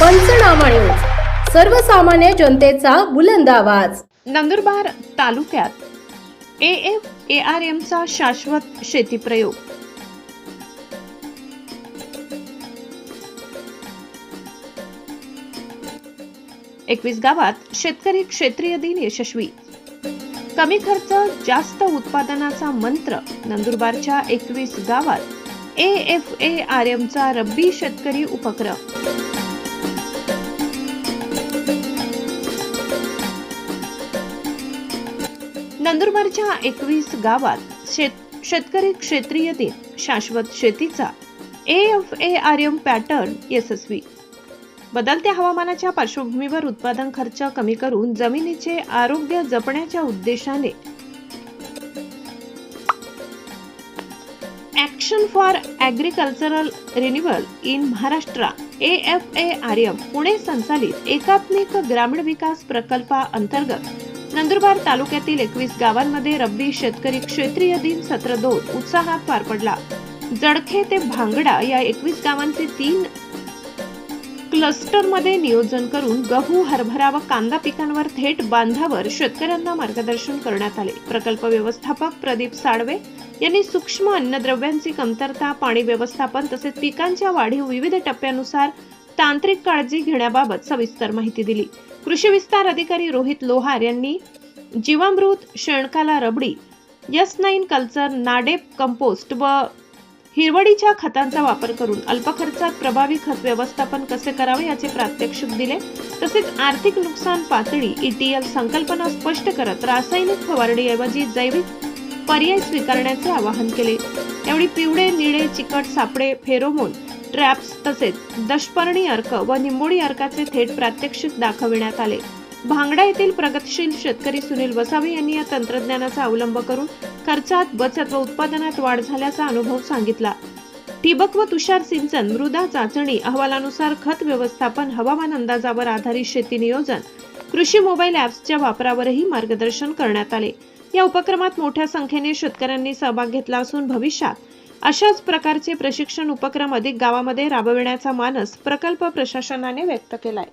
पंचनामा न्यूज सर्वसामान्य जनतेचा बुलंद आवाज. नंदुरबार तालुक्यात ए एफ ए आर एमचा शाश्वत शेती प्रयोग. एकवीस गावात शेतकरी क्षेत्रीय दिन यशस्वी. कमी खर्च जास्त उत्पादनाचा मंत्र नंदुरबारच्या एकवीस गावात ए एफ ए आर एमचा रब्बी शेतकरी उपक्रम. नंदुरबारच्या एकवीस गावात शेत शेतकरी क्षेत्रीय दिन शाश्वत शेतीचा A F A R M pattern यशस्वी. बदलत्या हवामानाच्या पार्श्वभूमीवर उत्पादन खर्च कमी करून जमिनीचे आरोग्य जपण्याच्या उद्देशाने action for agricultural renewal in Maharashtra A F A R M Pune संचालित एकात्मिक ग्रामीण विकास प्रकल्पा अंतर्गत नंदुरबार तालुक्यातील एकवीस गावांमध्ये रब्बी शेतकरी क्षेत्रीय दिन सत्र दोन उत्साहात पार पडला. जडखे ते भांगडा या एकवीस गावांचे तीन क्लस्टरमध्ये नियोजन करून गहू हरभरा व कांदा पिकांवर थेट बांधावर शेतकऱ्यांना मार्गदर्शन करण्यात आले. प्रकल्प व्यवस्थापक प्रदीप साळवे यांनी सूक्ष्म अन्नद्रव्यांची कमतरता पाणी व्यवस्थापन तसेच पिकांच्या वाढीव विविध टप्प्यानुसार तांत्रिक काळजी घेण्याबाबत सविस्तर माहिती दिली. कृषी विस्तार अधिकारी रोहित लोहार यांनी जीवामृत शेणकाला रबडी यस नाईन कल्चर नाडेप कंपोस्ट व हिरवडीच्या खतांचा वापर करून अल्प खर्चात प्रभावी खत व्यवस्थापन कसे करावे याचे प्रात्यक्षिक दिले. तसेच आर्थिक नुकसान पातळी ईटीएल संकल्पना स्पष्ट करत रासायनिक फवारणीऐवजी जैविक पर्याय स्वीकारण्याचे आवाहन केले. यावेळी पिवळे निळे चिकट सापडे फेरोमोन ट्रॅप्स तसेच दशपर्णी अर्क व निंबोडी अर्काचे थेट प्रात्यक्षिक दाखविण्यात आले. भांगडा येथील प्रगतशील शेतकरी सुनील वसावी यांनी या तंत्रज्ञानाचा अवलंब करून खर्चात बचत व उत्पादनात वाढ झाल्याचा अनुभव सांगितला. ठिबक व तुषार सिंचन मृदा चाचणी अहवालानुसार खत व्यवस्थापन हवामान अंदाजावर आधारित शेती नियोजन कृषी मोबाईल ॲप्सच्या वापरावरही मार्गदर्शन करण्यात आले. या उपक्रमात मोठ्या संख्येने शेतकऱ्यांनी सहभाग घेतला असून भविष्यात अशाच प्रकारचे प्रशिक्षण उपक्रम अधिक गावामध्ये राबविण्याचा मानस प्रकल्प प्रशासनाने व्यक्त केलाय.